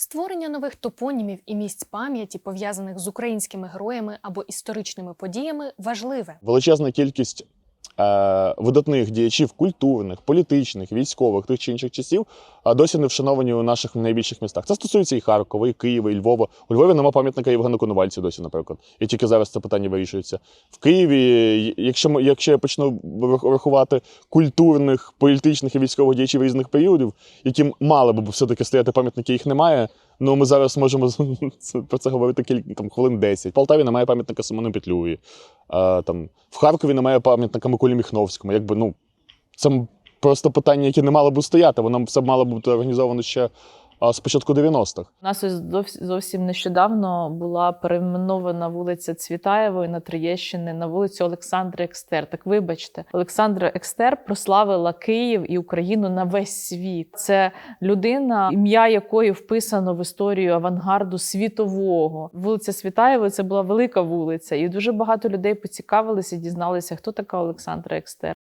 Створення нових топонімів і місць пам'яті, пов'язаних з українськими героями або історичними подіями, важливе. величезна кількість видатних діячів культурних, політичних, військових тих чи інших часів досі не вшановані у наших найбільших містах. Це стосується і Харкова, і Києва, і Львова. У Львові нема пам'ятника Євгену Коновальцю досі, наприклад. І тільки зараз це питання вирішується. В Києві, якщо якщо я почну рахувати культурних, політичних і військових діячів різних періодів, яким мали б все-таки стояти пам'ятники, їх немає. Ну, ми зараз можемо про це говорити кілька там, хвилин 10. В Полтаві немає пам'ятника Симону Петлюї. А, там, в Харкові немає пам'ятника Миколі Міхновському. Якби, ну, це просто питання, яке не мало б стояти. Воно все мало б бути організовано ще з початку 90-х. У нас ось зовсім нещодавно була перейменована вулиця Цвітаєвої на Троєщини на вулицю Олександра Екстер. Так вибачте, Олександра Екстер прославила Київ і Україну на весь світ. Це людина, ім'я якої вписано в історію авангарду світового. Вулиця Цвітаєвої це була велика вулиця, і дуже багато людей поцікавилися дізналися, хто така Олександра Екстер.